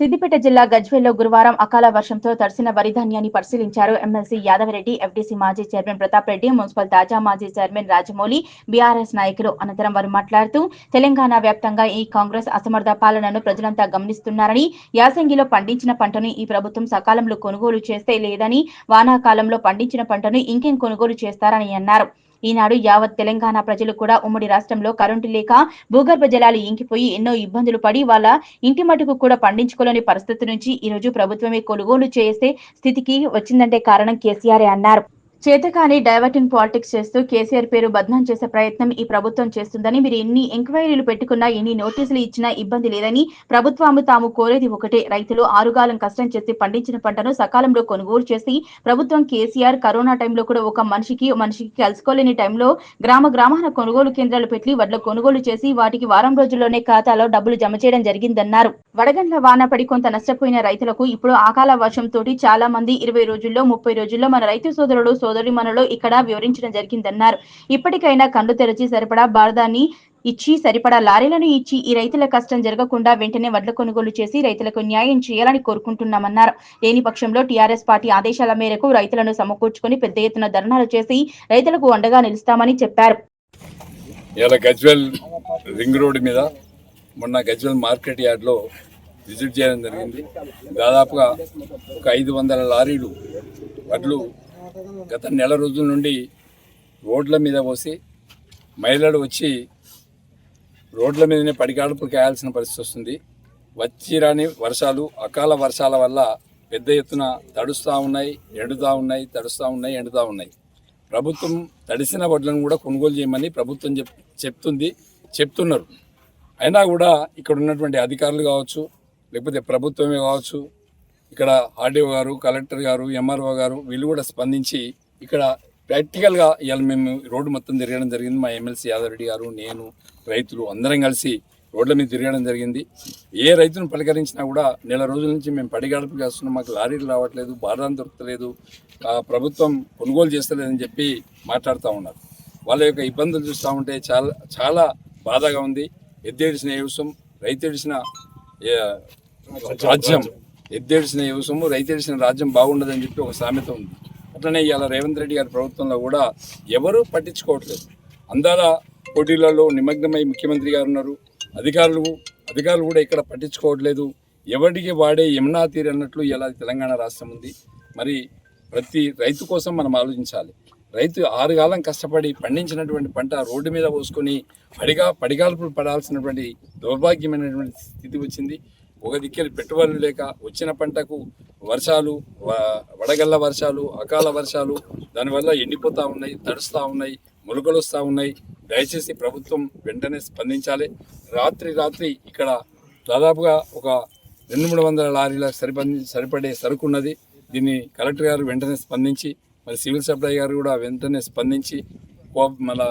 సిద్దిపేట జిల్లా గజ్వేల్లో గురువారం అకాల వర్షంతో తడిసిన వరి ధాన్యాన్ని పరిశీలించారు ఎమ్మెల్సీ యాదవరెడ్డి ఎఫ్డీసీ మాజీ చైర్మన్ ప్రతాప్ రెడ్డి మున్సిపల్ తాజా మాజీ చైర్మన్ రాజమౌళి బీఆర్ఎస్ నాయకులు అనంతరం వారు మాట్లాడుతూ తెలంగాణ వ్యాప్తంగా ఈ కాంగ్రెస్ అసమర్థ పాలనను ప్రజలంతా గమనిస్తున్నారని యాసంగిలో పండించిన పంటను ఈ ప్రభుత్వం సకాలంలో కొనుగోలు చేస్తే లేదని వానాకాలంలో పండించిన పంటను ఇంకేం కొనుగోలు చేస్తారని అన్నారు. ఈనాడు యావత్ తెలంగాణ ప్రజలు కూడా ఉమ్మడి రాష్ట్రంలో కరెంటు లేక భూగర్భ జలాలు ఇంకిపోయి ఎన్నో ఇబ్బందులు పడి వాళ్ళ ఇంటి మటుకు కూడా పండించుకోలేని పరిస్థితి నుంచి ఈ రోజు ప్రభుత్వమే కొనుగోలు చేసే స్థితికి వచ్చిందంటే కారణం కేసీఆర్ అన్నారు. చేతకాని డైవర్టింగ్ పాలిటిక్స్ చేస్తూ కేసీఆర్ పేరు బద్నాం చేసే ప్రయత్నం ఈ ప్రభుత్వం చేస్తుందని మీరు ఎన్ని ఎంక్వైరీలు పెట్టుకున్నా ఎన్ని నోటీసులు ఇచ్చినా ఇబ్బంది లేదని ప్రభుత్వాము తాము కోరేది ఒకటే. రైతులు ఆరుగాలం కష్టం చేసి పండించిన పంటను సకాలంలో కొనుగోలు చేసి ప్రభుత్వం కేసీఆర్ కరోనా టైంలో కూడా ఒక మనిషికి మనిషికి కలుసుకోలేని టైంలో గ్రామ గ్రామాన కొనుగోలు కేంద్రాలు పెట్టి వడ్ల కొనుగోలు చేసి వాటికి వారం రోజుల్లోనే ఖాతాలో డబ్బులు జమ చేయడం జరిగిందన్నారు. వడగండ్ల వాన పడి కొంత నష్టపోయిన రైతులకు ఇప్పుడు అకాల వర్షం తోటి చాలా మంది ఇరవై రోజుల్లో ముప్పై రోజుల్లో మన రైతు సోదరుడు సోదరి మనలో ఇక్కడ వివరించడం జరిగిందన్నారు. ఇప్పటికైనా కళ్ళు తెరచి సరిపడా భారదాన్ని ఇచ్చి సరిపడా లారీలను ఇచ్చి ఈ రైతుల కష్టం జరగకుండా వెంటనే వడ్ల కొనుగోలు చేసి రైతులకు న్యాయం చేయాలని కోరుకుంటున్నామన్నారు. లేని పక్షంలో టీఆర్ఎస్ పార్టీ ఆదేశాల మేరకు రైతులను సమకూర్చుకొని పెద్ద ఎత్తున ధర్నాలు చేసి రైతులకు అండగా నిలుస్తామని చెప్పారు. గజ్వెల్ రింగ్ రోడ్ మీద మొన్న గజ్వెల్ మార్కెట్ యార్డ్లో విజిట్ చేయడం జరిగింది. దాదాపుగా ఒక ఐదు వందల లారీలు వడ్లు గత నెల రోజుల నుండి రోడ్ల మీద పోసి మహిళలు వచ్చి రోడ్ల మీదనే పడిగాడుపు కాయాల్సిన పరిస్థితి వస్తుంది. వచ్చి రాని వర్షాలు అకాల వర్షాల వల్ల పెద్ద ఎత్తున తడుస్తూ ఉన్నాయి ఎండుతూ ఉన్నాయి తడుస్తూ ఉన్నాయి ఎండుతూ ఉన్నాయి. ప్రభుత్వం తడిసిన వడ్లను కూడా కొనుగోలు చేయమని ప్రభుత్వం చెప్ చెప్తుంది చెప్తున్నారు. అయినా కూడా ఇక్కడ ఉన్నటువంటి అధికారులు కావచ్చు లేకపోతే ప్రభుత్వమే కావచ్చు ఇక్కడ ఆర్డీఓ గారు కలెక్టర్ గారు ఎంఆర్ఓ గారు వీళ్ళు కూడా స్పందించి ఇక్కడ ప్రాక్టికల్గా ఇవాళ మేము రోడ్డు మొత్తం తిరగడం జరిగింది. మా ఎమ్మెల్సీ యాదవరెడ్డి గారు నేను రైతులు అందరం కలిసి రోడ్ల మీద తిరగడం జరిగింది. ఏ రైతును పలకరించినా కూడా నెల రోజుల నుంచి మేము పడిగాడుపు చేస్తున్నాం. మాకు లారీలు రావట్లేదు బాధాన్ని దొరకలేదు ఆ ప్రభుత్వం కొనుగోలు చేస్తలేదని చెప్పి మాట్లాడుతూ ఉన్నారు. వాళ్ళ యొక్క ఇబ్బందులు చూస్తూ ఉంటే చాలా చాలా బాధగా ఉంది. ఎద్దేడిసిన వ్యవసాయం రైతు ఏడిసిన రాజ్యం ఎద్దేడిసిన వ్యవసాయము రైతేడిసిన రాజ్యం బాగుండదని చెప్పి ఒక సామెత ఉంది. అట్లనే ఇవాళ రేవంత్ రెడ్డి గారి ప్రభుత్వంలో కూడా ఎవరూ పట్టించుకోవట్లేదు. అందాల పోటీలలో నిమగ్నమై ముఖ్యమంత్రి గారు ఉన్నారు. అధికారులు అధికారులు కూడా ఇక్కడ పట్టించుకోవట్లేదు. ఎవరికి వాడే యమునా తీరు అన్నట్లు ఇలా తెలంగాణ రాష్ట్రం ఉంది. మరి ప్రతి రైతు కోసం మనం ఆలోచించాలి. రైతు ఆరుగాలం కష్టపడి పండించినటువంటి పంట రోడ్డు మీద పోసుకొని పడిగా పడిగాల్పులు పడాల్సినటువంటి దౌర్భాగ్యమైనటువంటి స్థితి వచ్చింది. ఒక దిక్కెళ్ళి పెట్టుబడులు లేక వచ్చిన పంటకు వర్షాలు వ- వడగళ్ళ వర్షాలు అకాల వర్షాలు దానివల్ల ఎండిపోతూ ఉన్నాయి తడుస్తూ ఉన్నాయి మొలకలు వస్తూ ఉన్నాయి. దయచేసి ప్రభుత్వం వెంటనే స్పందించాలి. రాత్రి రాత్రి ఇక్కడ దాదాపుగా ఒక రెండు మూడు వందల లారీల సరిపడి సరిపడే సరుకు ఉన్నది. దీన్ని కలెక్టర్ గారు వెంటనే స్పందించి మరి సివిల్ సప్లై గారు కూడా వెంటనే స్పందించి కో మన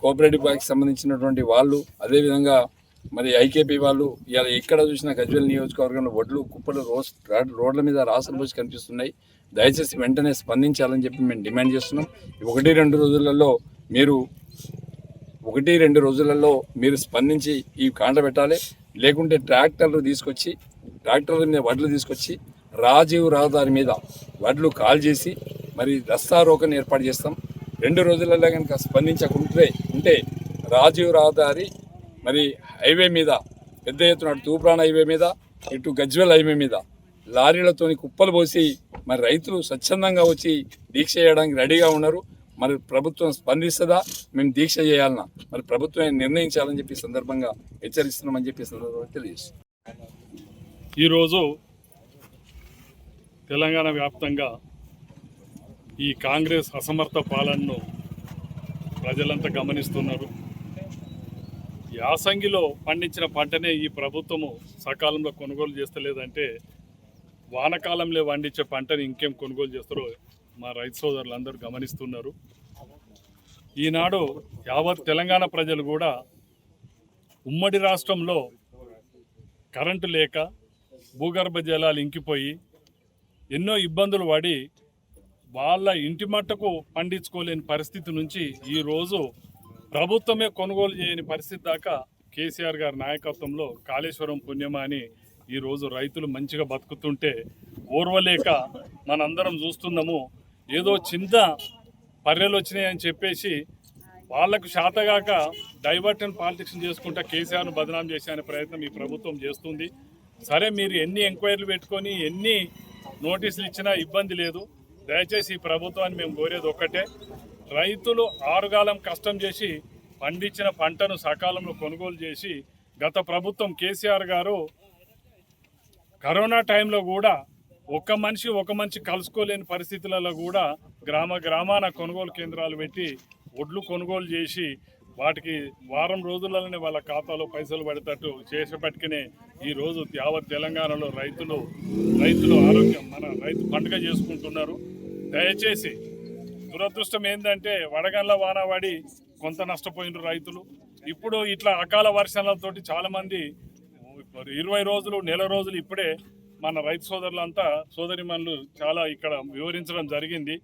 కోఆపరేటివ్ బ్యాంక్కి సంబంధించినటువంటి వాళ్ళు అదేవిధంగా మరి ఐకేపీ వాళ్ళు ఇలా ఎక్కడ చూసినా గజ్వేల్ నియోజకవర్గంలో వడ్లు కుప్పలు రోస్ రోడ్ల మీద రాసులు పోసి కనిపిస్తున్నాయి. దయచేసి వెంటనే స్పందించాలని చెప్పి మేము డిమాండ్ చేస్తున్నాం. ఒకటి రెండు రోజులలో మీరు ఒకటి రెండు రోజులలో మీరు స్పందించి ఈ కాండ పెట్టాలి. లేకుంటే ట్రాక్టర్లు తీసుకొచ్చి ట్రాక్టర్ల మీద వడ్లు తీసుకొచ్చి రాజీవ్ రహదారి మీద వడ్లు కాల్ చేసి మరి రస్తా రోకని ఏర్పాటు చేస్తాం. రెండు రోజులలో కనుక స్పందించకుంటే ఉంటే రాజీవ్ రహదారి మరి హైవే మీద పెద్ద ఎత్తున అటు తూప్రాన్ హైవే మీద ఇటు గజ్వెల్ హైవే మీద లారీలతోని కుప్పలు పోసి మరి రైతులు స్వచ్ఛందంగా వచ్చి దీక్ష చేయడానికి రెడీగా ఉన్నారు. మరి ప్రభుత్వం స్పందిస్తుందా? మేము దీక్ష చేయాలన్నా మరి ప్రభుత్వం నిర్ణయించాలని చెప్పి సందర్భంగా హెచ్చరిస్తున్నామని చెప్పి సందర్భంగా తెలియజేస్తున్నాం. ఈరోజు తెలంగాణ వ్యాప్తంగా ఈ కాంగ్రెస్ అసమర్థ పాలనను ప్రజలంతా గమనిస్తున్నారు. యాసంగిలో పండించిన పంటనే ఈ ప్రభుత్వము సకాలంలో కొనుగోలు చేస్తలేదంటే వానకాలంలో పండించే పంటని ఇంకేం కొనుగోలు చేస్తారో మా రైతు సోదరులు అందరూ గమనిస్తున్నారు. ఈనాడు యావత్ తెలంగాణ ప్రజలు కూడా ఉమ్మడి రాష్ట్రంలో కరెంటు లేక భూగర్భ జలాలు ఇంకిపోయి ఎన్నో ఇబ్బందులు పడి వాళ్ళ ఇంటి మట్టకు పండించుకోలేని పరిస్థితి నుంచి ఈరోజు ప్రభుత్వమే కొనుగోలు చేయని పరిస్థితి దాకా కేసీఆర్ గారి నాయకత్వంలో కాళేశ్వరం పుణ్యమా అని ఈరోజు రైతులు మంచిగా బతుకుతుంటే ఓర్వలేక మనందరం చూస్తున్నాము. ఏదో చిన్న పర్రెలు వచ్చినాయని చెప్పేసి వాళ్ళకు శాతగాక డైవర్ట్ పాలిటిక్స్ చేసుకుంటా కేసీఆర్ను బదనాం చేసే ప్రయత్నం ఈ ప్రభుత్వం చేస్తుంది. సరే మీరు ఎన్ని ఎంక్వైరీలు పెట్టుకొని ఎన్ని నోటీసులు ఇచ్చినా ఇబ్బంది లేదు. దయచేసి ఈ ప్రభుత్వాన్ని మేము కోరేది ఒక్కటే. రైతులు ఆరుగాలం కష్టం చేసి పండించిన పంటను సకాలంలో కొనుగోలు చేసి గత ప్రభుత్వం కేసీఆర్ గారు కరోనా టైంలో కూడా ఒక మనిషి ఒక మనిషి కలుసుకోలేని పరిస్థితులలో కూడా గ్రామ గ్రామాన కొనుగోలు కేంద్రాలు పెట్టి ఒడ్లు కొనుగోలు చేసి వాటికి వారం రోజులలోనే వాళ్ళ ఖాతాలో పైసలు పడేటట్టు చేసేపట్టుకునే ఈరోజు యావత్ తెలంగాణలో రైతులు రైతులు ఆరోగ్యం మన రైతు పండుగ చేసుకుంటున్నారు. దయచేసి దురదృష్టం ఏంటంటే వడగండ్ల వాన పడి కొంత నష్టపోయినారు రైతులు. ఇప్పుడు ఇట్లా అకాల వర్షాలతోటి చాలా మంది ఇరవై రోజులు నెల రోజులు ఇప్పుడే మన రైతు సోదరులంతా సోదరిమణులు చాలా ఇక్కడ వివరించడం జరిగింది.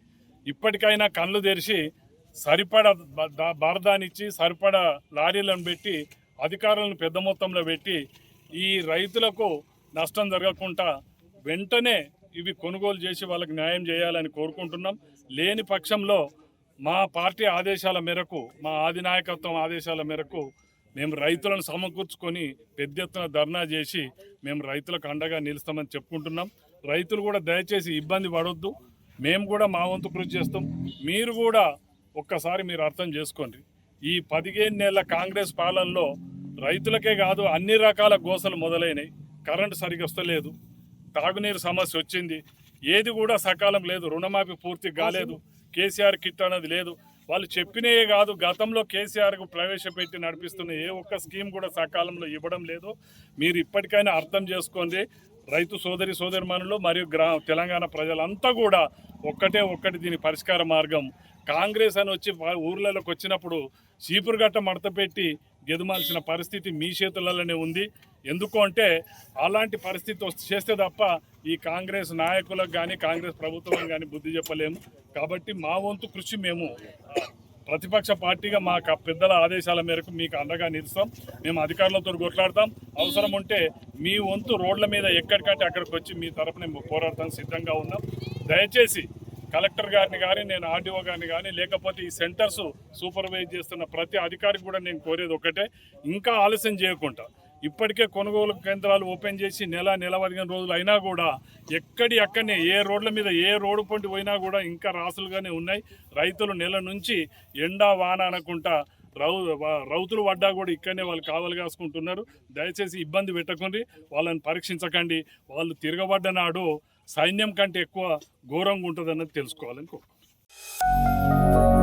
ఇప్పటికైనా కళ్ళు తెరిచి సరిపడ బ- దా- లారీలను పెట్టి అధికారులను పెద్ద మొత్తంలో పెట్టి ఈ రైతులకు నష్టం జరగకుండా వెంటనే ఇవి కొనుగోలు చేసి వాళ్ళకి న్యాయం చేయాలని కోరుకుంటున్నాం. లేని పక్షంలో మా పార్టీ ఆదేశాల మేరకు మా ఆదినాయకత్వం ఆదేశాల మేరకు మేము రైతులను సమకూర్చుకొని పెద్ద ఎత్తున ధర్నా చేసి మేము రైతులకు అండగా నిలుస్తామని చెప్పుకుంటున్నాం. రైతులు కూడా దయచేసి ఇబ్బంది పడొద్దు. మేము కూడా మా వంతు కృషి చేస్తాం. మీరు కూడా ఒక్కసారి మీరు అర్థం చేసుకోండి. ఈ పదిహేను నెలల కాంగ్రెస్ పాలనలో రైతులకే కాదు అన్ని రకాల గోసలు మొదలైనవి కరెంటు సరిగ్గా వస్తలేదు. తాగునీరు సమస్య వచ్చింది. ఏది కూడా సకాలం లేదు రుణమాఫీ పూర్తి కాలేదు కేసీఆర్ కిట్ అనేది లేదు. వాళ్ళు చెప్పినే కాదు గతంలో కేసీఆర్కు ప్రవేశపెట్టి నడిపిస్తున్న ఏ ఒక్క స్కీమ్ కూడా సకాలంలో ఇవ్వడం లేదు. మీరు ఇప్పటికైనా అర్థం చేసుకోండి రైతు సోదరి సోదరిమానులు మరియు గ్రా తెలంగాణ ప్రజలంతా కూడా ఒక్కటే ఒక్కటి దీని పరిష్కార మార్గం. కాంగ్రెస్ అని వచ్చి ఊర్లలోకి వచ్చినప్పుడు చీపురుగట్ట మడత పెట్టి గెదమాల్సిన పరిస్థితి మీ చేతులలోనే ఉంది. ఎందుకు అంటే అలాంటి పరిస్థితి చేస్తే తప్ప ఈ కాంగ్రెస్ నాయకులకు కానీ కాంగ్రెస్ ప్రభుత్వం కానీ బుద్ధి చెప్పలేము. కాబట్టి మా వంతు కృషి మేము. ప్రతిపక్ష పార్టీగా మా పెద్దల ఆదేశాల మేరకు మీకు అండగా నిలుస్తాం. మేము అధికారులతో కొట్లాడతాం. అవసరం ఉంటే మీ వంతు రోడ్ల మీద ఎక్కడికంటే అక్కడికి వచ్చి మీ తరపున పోరాడతాం. సిద్ధంగా ఉన్నాం. దయచేసి కలెక్టర్ గారిని కానీ నేను ఆర్డీఓ గారిని కానీ లేకపోతే ఈ సెంటర్స్ సూపర్వైజ్ చేస్తున్న ప్రతి అధికారికి కూడా నేను కోరేది ఒకటే ఇంకా ఆలస్యం చేయకుండా ఇప్పటికే కొనుగోలు కేంద్రాలు ఓపెన్ చేసి నెల నెల పదిహేను రోజులు అయినా కూడా ఎక్కడి అక్కడనే ఏ రోడ్ల మీద ఏ రోడ్డు పంటి పోయినా కూడా ఇంకా రాసులుగానే ఉన్నాయి. రైతులు నెల నుంచి ఎండా వాన అనకుండా రౌ రౌతులు పడ్డా కూడా ఇక్కడనే వాళ్ళు కావాలి కాసుకుంటున్నారు. దయచేసి ఇబ్బంది పెట్టకండి వాళ్ళని పరీక్షించకండి. వాళ్ళు తిరగబడ్డ నాడు సైన్యం కంటే ఎక్కువ ఘోరంగా ఉంటుందన్నది తెలుసుకోవాలని కోరుకుంటున్నాను.